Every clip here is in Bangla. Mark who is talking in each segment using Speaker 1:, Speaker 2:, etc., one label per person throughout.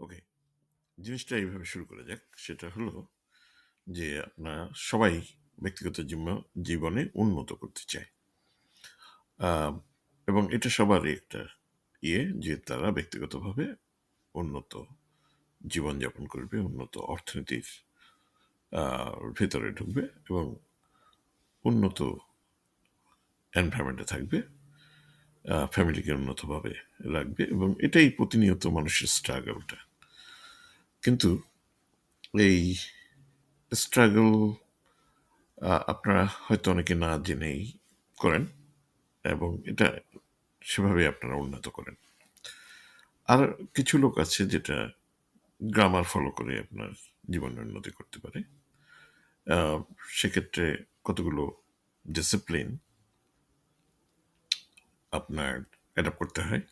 Speaker 1: ওকে, জিনিসটা এইভাবে শুরু করা যাক। সেটা হলো যে আপনারা সবাই ব্যক্তিগত জীবন উন্নত করতে চায় এবং এটা সবারই একটা ইয়ে যে তারা ব্যক্তিগতভাবে উন্নত জীবনযাপন করবে, উন্নত অর্থনীতির ভেতরে ঢুকবে এবং উন্নত এনভায়রনমেন্টে থাকবে। ফ্যামিলিকে উন্নতভাবে রাখবে এবং এটাই প্রতিনিয়ত মানুষের স্ট্রাগলটা কিন্তু এই স্ট্রাগল আপনারা হয়তো অনেকে না জেনেই করেন এবং এটা সেভাবে আপনারা উন্নত করেন। আর কিছু লোক আছে যেটা গ্রামার ফলো করে আপনার জীবনের উন্নতি করতে পারে। সেক্ষেত্রে কতগুলো ডিসিপ্লিন আপনার অ্যাডাপ্ট করতে হয়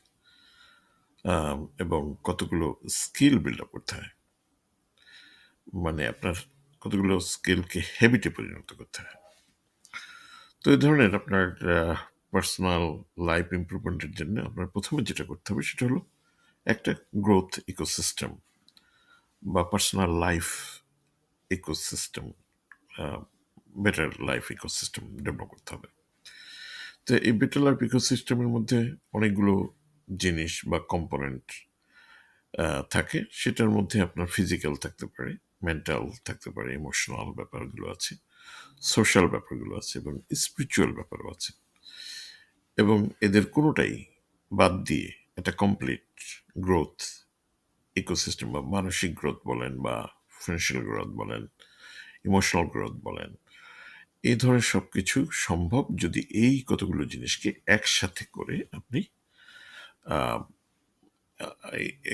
Speaker 1: এবং কতগুলো স্কিল বিল্ড আপ করতে হয়। মানে আপনার কতগুলো স্কিলকে হ্যাবিটে পরিণত করতে হয়। তো এই ধরনের আপনার পার্সোনাল লাইফ ইমপ্রুভমেন্টের জন্য আপনার প্রথমে যেটা করতে হবে সেটা হলো একটা গ্রোথ ইকোসিস্টেম বা personal life ecosystem better life ecosystem develop করতে হবে। তো এই বেটার লাইফ ইকোসিস্টেমের মধ্যে অনেকগুলো জিনিস বা কম্পোনেন্ট থাকে। সেটার মধ্যে আপনার ফিজিক্যাল থাকতে পারে মেন্টাল থাকতে পারে ইমোশনাল ব্যাপারগুলো আছে সোশ্যাল ব্যাপারগুলো আছে এবং স্পিরিচুয়াল ব্যাপারও আছে। এবং এদের কোনোটাই বাদ দিয়ে একটা কমপ্লিট গ্রোথ ইকোসিস্টেম বা মানসিক গ্রোথ বলেন বা ফিনান্সিয়াল গ্রোথ বলেন ইমোশনাল গ্রোথ বলেন এই ধরনের সব কিছু সম্ভব যদি এই কতগুলো জিনিসকে একসাথে করে আপনি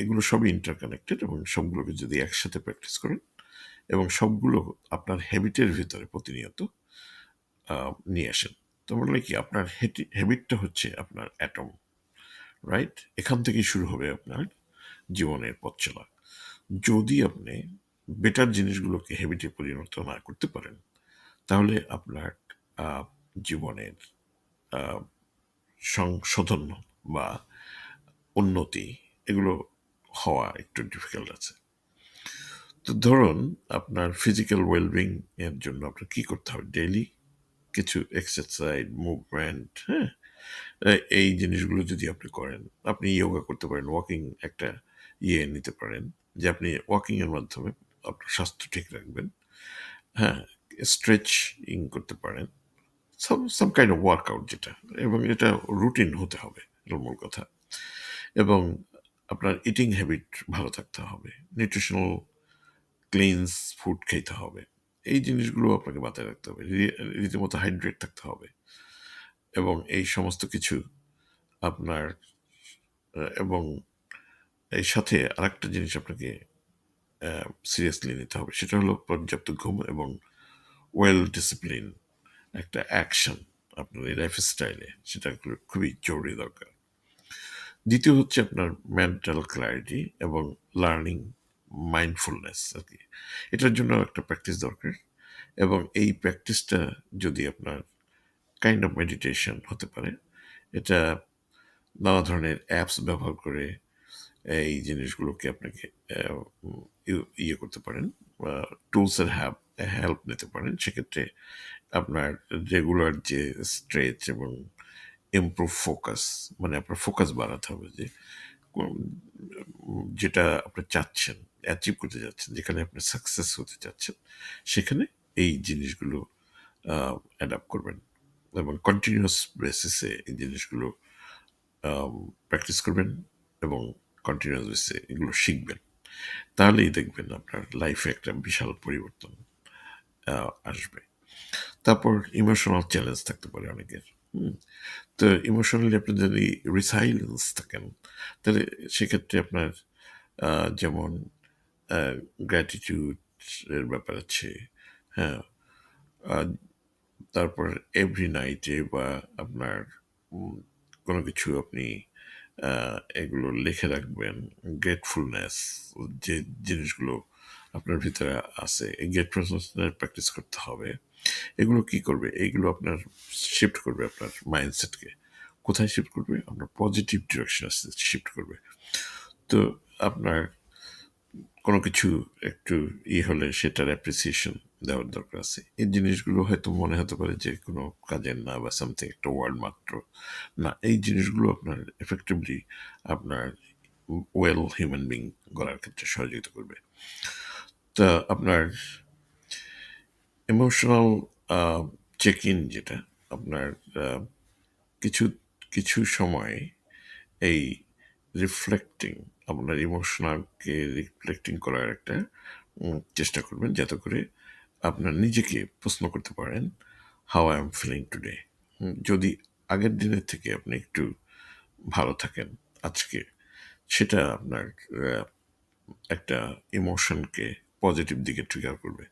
Speaker 1: এগুলো সবই ইন্টারকানেক্টেড এবং সবগুলোকে যদি একসাথে প্র্যাকটিস করেন এবং সবগুলো আপনার হ্যাবিটের ভিতরে প্রতিনিয়ত নিয়ে আসেন, তো বললে কি আপনার হ্যাবিটটা হচ্ছে আপনার অ্যাটম রাইট এখান থেকেই শুরু হবে আপনার জীবনের পথ চলা। যদি আপনি বেটার জিনিসগুলোকে হ্যাবিটে পরিণত না করতে পারেন তাহলে আপনার জীবনের সংশোধন বা উন্নতি এগুলো হওয়া একটু ডিফিকাল্ট আছে। তো ধরুন আপনার ফিজিক্যাল ওয়েলবিং এর জন্য আপনার কি করতে হবে? ডেইলি কিছু এক্সারসাইজ মুভমেন্ট হ্যাঁ? এই জিনিসগুলো যদি আপনি করেন, আপনি ইয়োগা করতে পারেন ওয়াকিং একটা ইয়ে নিতে পারেন, যে আপনি ওয়াকিংয়ের মাধ্যমে আপনার স্বাস্থ্য ঠিক রাখবেন হ্যাঁ? স্ট্রেচিং করতে পারেন। Some some kind of workout যেটা, এবং এটা রুটিন হতে হবে মূল কথা। এবং আপনার ইটিং হ্যাবিট ভালো থাকতে হবে নিউট্রিশনাল ক্লিনস ফুড খেতে হবে। এই জিনিসগুলো আপনাকে মাথায় রাখতে হবে রীতিমতো হাইড্রেট থাকতে হবে। এবং এই সমস্ত কিছু আপনার এবং এই সাথে আরেকটা জিনিস আপনাকে সিরিয়াসলি নিতে হবে, সেটা হলো পর্যাপ্ত ঘুম এবং ওয়েল ডিসিপ্লিন একটা অ্যাকশন আপনার এই লাইফ স্টাইলে সেটা খুবই জরুরি দরকার। দ্বিতীয় হচ্ছে আপনার মেন্টাল ক্ল্যারিটি এবং লার্নিং মাইন্ডফুলনেস আর কি। এটার জন্য একটা প্র্যাকটিস দরকার এবং এই প্র্যাকটিসটা যদি আপনার কাইন্ড অফ মেডিটেশন হতে পারে, এটা নানা ধরনের অ্যাপস ব্যবহার করে এই জিনিসগুলোকে আপনাকে ইয়ে করতে পারেন টুলসের হ্যাপ হেল্প নিতে পারেন। সেক্ষেত্রে আপনার রেগুলার যে স্ট্রেচ এবং ইমপ্রুভ ফোকাস মানে আপনার ফোকাস বাড়াতে হবে যে যেটা আপনি চাচ্ছেন অ্যাচিভ করতে যাচ্ছেন যেখানে আপনি সাকসেস হতে চাচ্ছেন, সেখানে এই জিনিসগুলো অ্যাডাপ্ট করবেন। এবং কন্টিনিউয়াস বেসিসে এই জিনিসগুলো প্র্যাকটিস করবেন এবং কন্টিনিউয়াস বেসিসে এগুলো শিখবেন। তাহলেই দেখবেন আপনার লাইফে একটা বিশাল পরিবর্তন। আসবে। তারপর ইমোশনাল চ্যালেঞ্জ থাকতে পারে অনেকের। তো ইমোশনালি আপনি যদি রিসাইলেন্স থাকেন, তাহলে সেক্ষেত্রে আপনার যেমন গ্র্যাটিটিউড এর ব্যাপার আছে হ্যাঁ। তারপর এভরি নাইটে বা আপনার কোনো কিছু আপনি এগুলো লিখে রাখবেন গ্রেটফুলনেস যে জিনিসগুলো আপনার ভিতরে আছে। এই গ্রেটফুলনেস প্র্যাকটিস করতে হবে। এগুলো কি করবে? এগুলো আপনার শিফট করবে আপনার মাইন্ডসেটকে কোথায় শিফট করবে? আপনার পজিটিভ ডিরেকশনে শিফট করবে। তো আপনার কোনো কিছু একটু ই হলে সেটার অ্যাপ্রিসিয়েশন দেওয়ার দরকার আছে। এই জিনিসগুলো হয়তো মনে হতে পারে যে কোনো কাজের না বা সামথিং একটা ওয়ার্ড মাত্র না। এই জিনিসগুলো আপনার এফেক্টিভলি আপনার ওয়েল হিউম্যান বিং গড়ার ক্ষেত্রে সহযোগিতা করবে। আপনার ইমোশনাল চেক ইন যেটা আপনার কিছু কিছু সময় এই রিফ্লেক্টিং আপনার ইমোশনালকে রিফ্লেক্টিং করার একটা চেষ্টা করবেন যাতে করে আপনার নিজেকে প্রশ্ন করতে পারেন how I am feeling today যদি আগের দিনের থেকে আপনি একটু ভালো থাকেন, আজকে সেটা আপনার একটা ইমোশনকে পজিটিভ দিকে ট্রিগার করবে।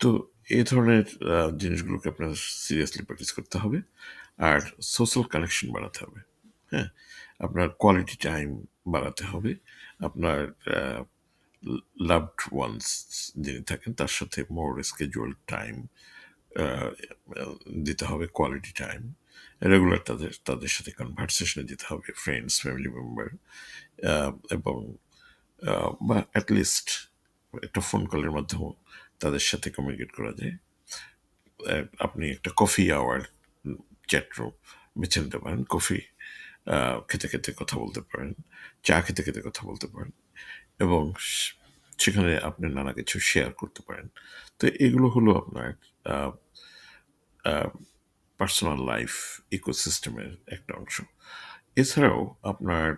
Speaker 1: তো এই ধরনের জিনিসগুলোকে আপনার সিরিয়াসলি প্র্যাকটিস করতে হবে আর সোশ্যাল কানেকশন বাড়াতে হবে। হ্যাঁ আপনার কোয়ালিটি টাইম বাড়াতে হবে। আপনার লাভড ওয়ান্স যিনি থাকেন, তার সাথে মোর স্কেজুয়াল টাইম দিতে হবে কোয়ালিটি টাইম রেগুলার তাদের তাদের সাথে কনভারসেশনে দিতে হবে ফ্রেন্ডস ফ্যামিলি মেম্বার এবং বা অ্যাটলিস্ট একটা ফোন কলের মাধ্যমেও তাদের সাথে কমিউনিকেট করা যায়। আপনি একটা কফি আওয়ার চ্যাটরুম বেছে নিতে পারেন। কফি খেতে খেতে কথা বলতে পারেন, চা খেতে খেতে কথা বলতে পারেন এবং সেখানে আপনি নানা কিছু শেয়ার করতে পারেন। তো এগুলো হলো আপনার পার্সোনাল লাইফ ইকোসিস্টেমের একটা অংশ। এছাড়াও আপনার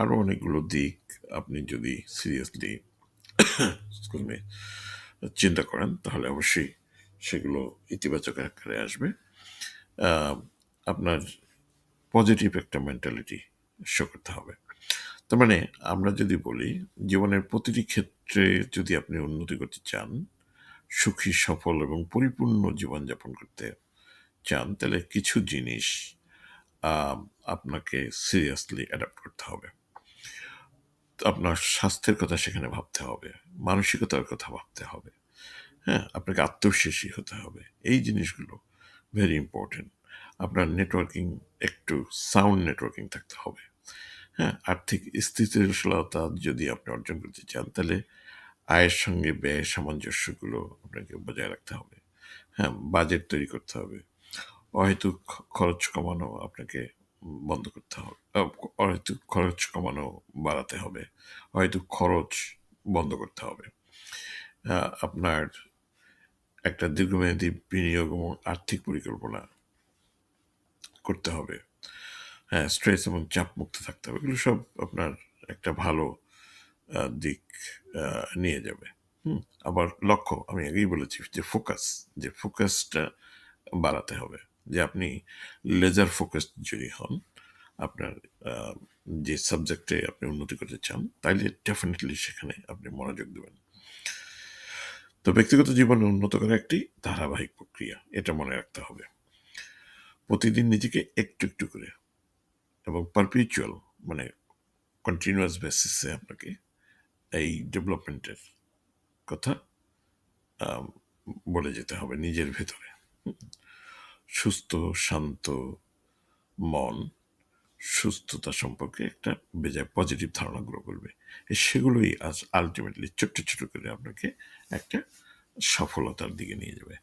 Speaker 1: আরও অনেকগুলো দিক আপনি যদি সিরিয়াসলি চিন্তা করেন, তাহলে অবশ্যই সেগুলো ইতিবাচক আকারে আসবে। আপনার পজিটিভ একটা মেন্টালিটি শো করতে হবে। তার মানে আমরা যদি বলি, জীবনের প্রতিটি ক্ষেত্রে যদি আপনি উন্নতি করতে চান, সুখী, সফল এবং পরিপূর্ণ জীবনযাপন করতে চান, তাহলে কিছু জিনিস আপনাকে সিরিয়াসলি অ্যাডাপ্ট করতে হবে। আপনার স্বাস্থ্যের কথা সেখানে ভাবতে হবে, মানসিকতার কথা ভাবতে হবে। হ্যাঁ আপনাকে আত্মবিশ্বাসী হতে হবে। এই জিনিসগুলো ভেরি ইম্পর্টেন্ট আপনার নেটওয়ার্কিং একটু সাউন্ড নেটওয়ার্কিং থাকতে হবে। হ্যাঁ আর্থিক স্থিতিশীলতা যদি আপনি অর্জন করতে চান, তাহলে আয়ের সঙ্গে ব্যয় সামঞ্জস্যগুলো আপনাকে বজায় রাখতে হবে। হ্যাঁ বাজেট তৈরি করতে হবে। অহেতুক খরচ কমানো আপনাকে বন্ধ করতে হবে। হয়তো খরচ কমানো বাড়াতে হবে, হয়তো খরচ বন্ধ করতে হবে। আপনার একটা দীর্ঘমেয়াদী বিনিয়োগ এবং আর্থিক পরিকল্পনা করতে হবে। হ্যাঁ স্ট্রেস এবং চাপ মুক্ত থাকতে হবে, এগুলো সব আপনার একটা ভালো দিক নিয়ে যাবে। হুম, আবার লক্ষ্য, আমি আগেই বলেছি যে ফোকাস যে ফোকাসটা বাড়াতে হবে। যে আপনি লেজার ফোকাস যদি হন, আপনার যে সাবজেক্টে আপনি উন্নতি করতে চান, তাইলে ডেফিনেটলি সেখানে আপনি মনোযোগ দেবেন। তো ব্যক্তিগত জীবনে উন্নত করা একটি ধারাবাহিক প্রক্রিয়া, এটা মনে রাখতে হবে। প্রতিদিন নিজেকে একটু একটু করে এবং পারপিচুয়াল মানে কন্টিনিউয়াস বেসিসে আপনাকে এই ডেভেলপমেন্টের কথা বলে যেতে হবে নিজের ভেতরে। সুস্থ, শান্ত মন সুস্থতা সম্পর্কে একটা বেজায় পজিটিভ ধারণা গ্রো করবে সেগুলোই আজ আলটিমেটলি ছোট্ট ছোট করে আপনাকে একটা সফলতার দিকে নিয়ে যাবে।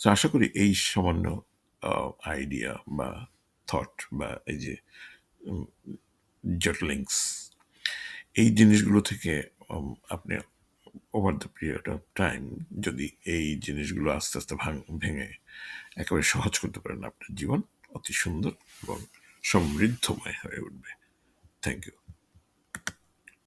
Speaker 1: তো আশা করি এই সামান্য আইডিয়া বা থট বা এই যে জটলিংস এই জিনিসগুলো থেকে আপনি over the period of time যদি এই জিনিসগুলো আস্তে আস্তে ভাঙ একেবারে সহজ করতে পারেন আপনার জীবন, অতি সুন্দর এবং সমৃদ্ধময় হয়ে উঠবে। Thank you